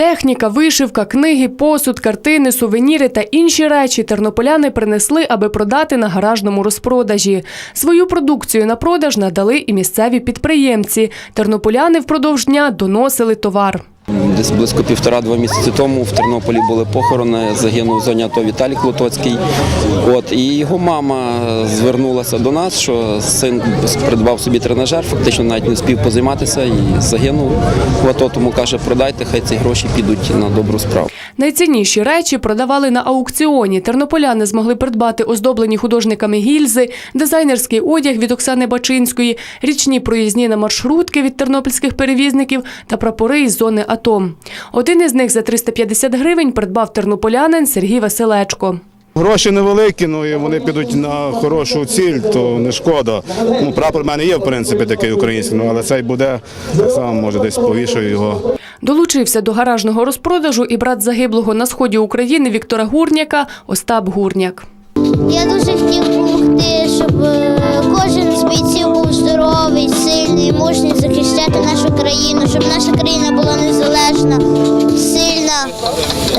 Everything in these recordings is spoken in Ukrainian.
Техніка, вишивка, книги, посуд, картини, сувеніри та інші речі тернополяни принесли, аби продати на гаражному розпродажі. Свою продукцію на продаж надали і місцеві підприємці. Тернополяни впродовж дня доносили товар. Десь близько півтора-два місяці тому в Тернополі були похорони. Загинув в зоні АТО Віталій Клотоцький. От і його мама звернулася до нас, що син придбав собі тренажер, фактично навіть не спів позайматися і загинув в АТО. Тому каже, продайте, хай ці гроші підуть на добру справу. Найцінніші речі продавали на аукціоні. Тернополяни змогли придбати оздоблені художниками гільзи, дизайнерський одяг від Оксани Бачинської, річні проїзні на маршрутки від тернопільських перевізників та прапори із зони АТО. Один із них за 350 гривень придбав тернополянин Сергій Василечко. Гроші невеликі, ну і вони підуть на хорошу ціль, то не шкода. Ну, прапор в мене є, в принципі, такий український, ну, але цей буде, так само, може, десь повішаю його. Долучився до гаражного розпродажу і брат загиблого на сході України Віктора Гурняка Остап Гурняк. Я дуже хотів допомогти, щоб е, кожен з бійців був здоровий, сильний, мужній захищати нашу країну, щоб наша країна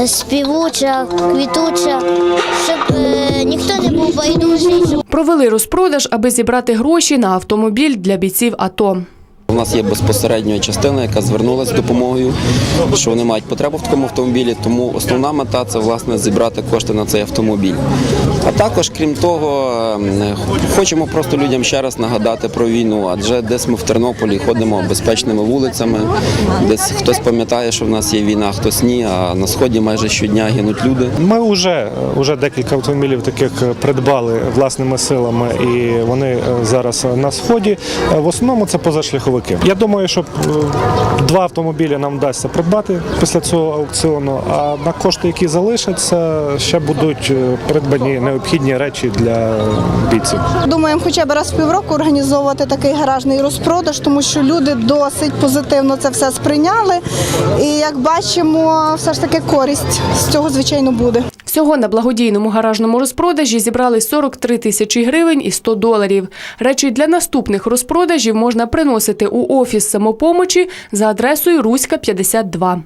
співуча, квітуча, щоб е, ніхто не був байдужий, Провели розпродаж, аби зібрати гроші на автомобіль для бійців АТО. У нас є безпосередньо частина, яка звернулася з допомогою, що вони мають потребу в такому автомобілі. Тому основна мета це власне зібрати кошти на цей автомобіль. А також, крім того, ем, хочемо просто людям ще раз нагадати про війну, адже десь ми в Тернополі ходимо безпечними вулицями, десь хтось пам'ятає, що в нас є війна, хтось ні. А на сході майже щодня гинуть люди. Ми вже, вже декілька автомобілів таких придбали власними силами, і вони е, зараз на сході. Е, В основному це позашляховики. Я думаю, що е, два автомобілі нам вдасться придбати після цього аукціону. А на кошти, які залишаться, ще будуть е, придбані необхідні речі для бійців. Думаємо, хоча б раз в півроку організовувати такий гаражний розпродаж, тому що люди досить позитивно це все сприйняли. І як бачимо, все ж таки користь з цього звичайно буде. Всього на благодійному гаражному розпродажі зібрали 43 тисячі гривень і 100 доларів. Речі для наступних розпродажів можна приносити у офіс самопомочі за адресою Руська 52.